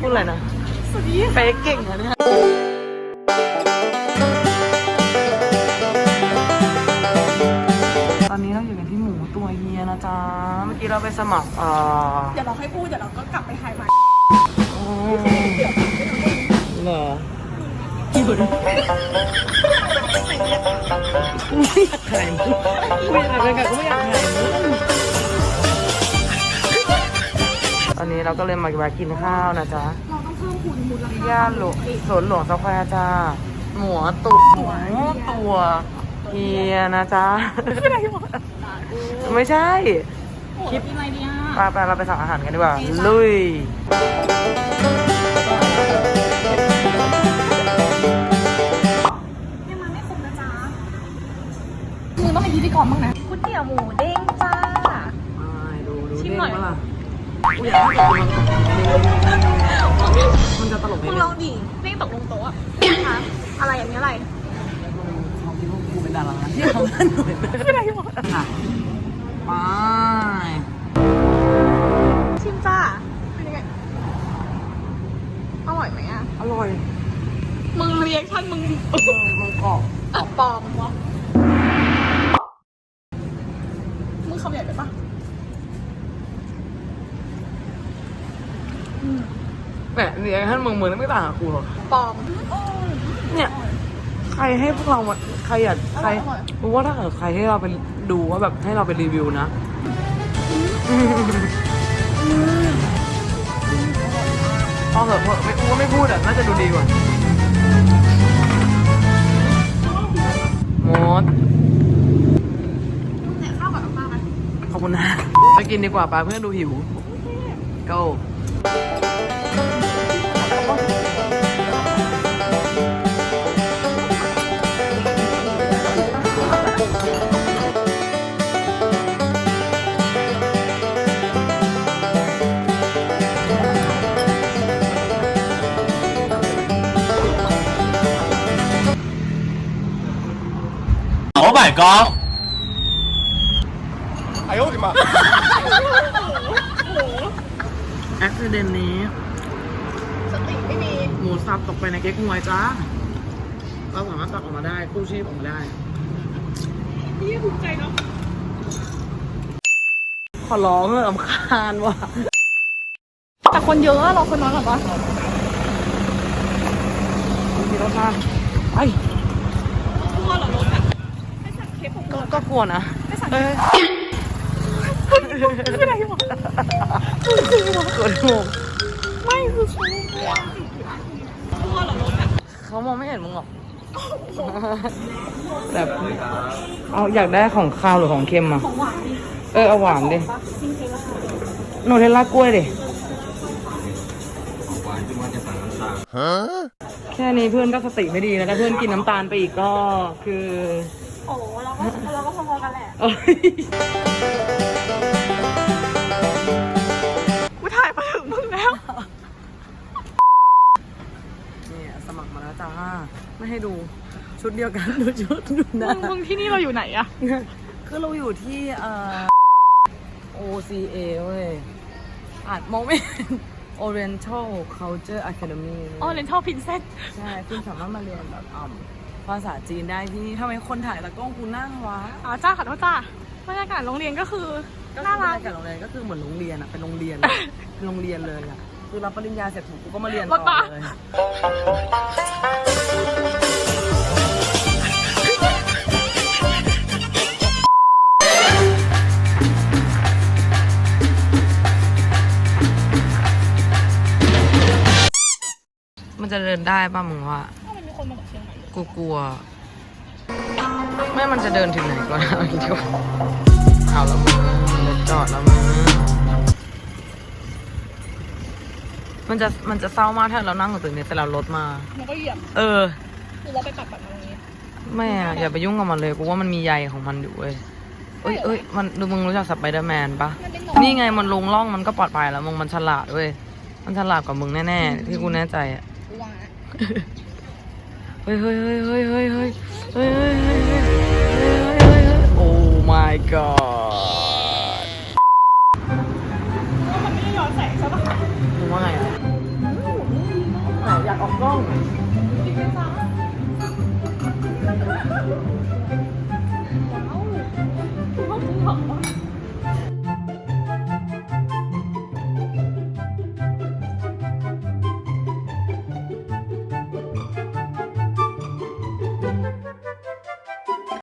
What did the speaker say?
พูดอะไรนะสวัสดีเป๊กเก่งอะเนี่ยตอนนี้เราอยู่กันที่หมูตัวเฮียนะจ๊ะ เมื่อกี้เราไปสมัครเอ่อเดี๋ยวเราค่อยพูดเดี๋ยวเราก็กลับไปถ่ายใหม่โอ้เหรออยู่ดิกูไม่อยากถ่ายมึงกูอยากถ่ายกันกูไม่อยากถ่ายมึงต อนนี้เราก็เลยมาแวะกินข้าวนะจ๊ะเราต้องเพิ่มคูณมูลค่าที่ย่านหลวงสวนหลวงสแควร์จ้าหมูตุหมูตัวเฮียนะจ๊ะอะไรวะไม่ใช่ คลิปอะไรเนี่ยไปไปเราไปสั่งอาหารกันดีกว่า ลุย ยังมาไม่ครบนะจ๊ะมึงต้องเป็นพิธีกรบ้างนะก๋วยเตี๋ยวหมูเด้งจ้าดูดูชิมหน่อย มันมันจะตลกไหมมึงเนี่ยลองดิเด้งตกลงโต๊ะอะคะอะไรอย่างนี้อะไรเขาคิดว่ากูเป็นดาราที่ทำนั่นหน่อยนะอะไรวะค่ะไปชิมจ้าเป็นยังไงอร่อยไหมอะอร่อย มึงเรียกชั่นมึงเออมันกรอบอะปลอมวะมึงคำใหญ่ไปปะ แหมเนี่ยท่านมึงเหมือนไม่ต่างกับกูหรอกปลอมเนี่ย ใครให้พวกเราอะใครอยากใครอร่อยรู้ว่าถ้าเกิดใครให้เราไปดูว่าแบบให้เราไปรีวิวนะพอเหอะพอไม่กูว่าไม่พูดอะน่าจะดูดีกว่าหมดเนี่ยข้าวกับน้ำปลาไหมขอบคุณนะ ไปกินดีกว่าปลาเพื่อนดูหิว go my god ไอ้โอ้ดิมา แอคซิเดนต์นี้ สติไม่มี หมูสับตกไปในเก๊กงวยจ้าเราสามารถตักออกมาได้กู้ชีพออกมาได้ พี่ภูมิใจเนาะขอร้องเอยลำคาญว่ะ แต่คนเยอะอะเราคนน้อยเหรอปะมีรถมาไป ก็ก่อนก็กลัวนะไม่สั่งเอ้ยไม่ได้หรอกลัวถูกไม่คือฉันกลัวกลัวเหรอรถอะเขามองไม่เห็นมึงหรอกแบบเอาอยากได้ของคาวหรือของเค็มอะของหวานดิเออเอาหวานดิปะซิงเกิลละโนเทลล่ากล้วยดิแค่นี้เพื่อนก็สติไม่ดีแล้วถ้าเพื่อนกินน้ำตาลไปอีกก็คือ โอ้เราก็เราก็พอๆกันแหละเอ้ยกูถ่ายมาถึงมึงแล้วเนี่ยสมัครมาแล้วจ้า ไม่ให้ดู ชุดเดียวกัน ดูชุดดูหมึน้างมึงที่นี่เราอยู่ไหนอะคือเราอยู่ที่เอ่อ OCA เว้ยอาจมองไม่เห็น Oriental Culture Academy อ๋อเรนทัลพินเซสใช่ คุณสามารถมาเรียนแบบอ่ำ ภาษาจีนได้ที่นี่ทำไมคนถ่ายตะกล้องกูนั่งวะอ๋อจ้าขอโทษจ้าบรรยากาศโรงเรียนก็คือก็น่าคือรักบรรยากาศโรงเรียนก็คือเหมือนโรงเรียนอะเป็นโรงเรียนเลยเป็นโรงเรียนเลยอะคือรับปริญญาเสร็จผมกูก็มาเรียนรถต่อมาเลย มันจะเดินได้ป่ะมึงว่า ถ้ามันมีคนมาจากเชียงใหม่ กูกลัวแม่มันจะเดินถึงไหนก่อนเอาอีกทีก่อนเอาละมึงรถจอดแล้วมึงมันจะมันจะเศร้ามากถ้าเรานั่งอยู่ตรงนี้แต่เรารถมา มันก็เหยียบเออหรือเราไปปักปัดมาตรงนี้ ไม่อะอย่าไปยุ่งกับมันเลยกูว่ามันมีใยของมันอยู่เว้ยเอ้ยเอ้ยมันดูมึงรู้จักสไปเดอร์แมนปะมันเป็นหนนี่ไงมันลงล่องมันก็ปลอดภัยแล้วมึงมันฉลาดเว้ยมันฉลาดกว่ามึงแน่ๆที่กูแน่ใจอะ กูว่าเฮ้ย เฮ้ยเฮ้ยเฮ้ยเฮ้ยเฮ้ยเฮ้ยเฮ้ยเฮ้ยเฮ้ยเฮ้ยโอ้ my god มันไม่ได้ย้อนแสงใช่ปะผมว่าไงอะอยากออกกล้อง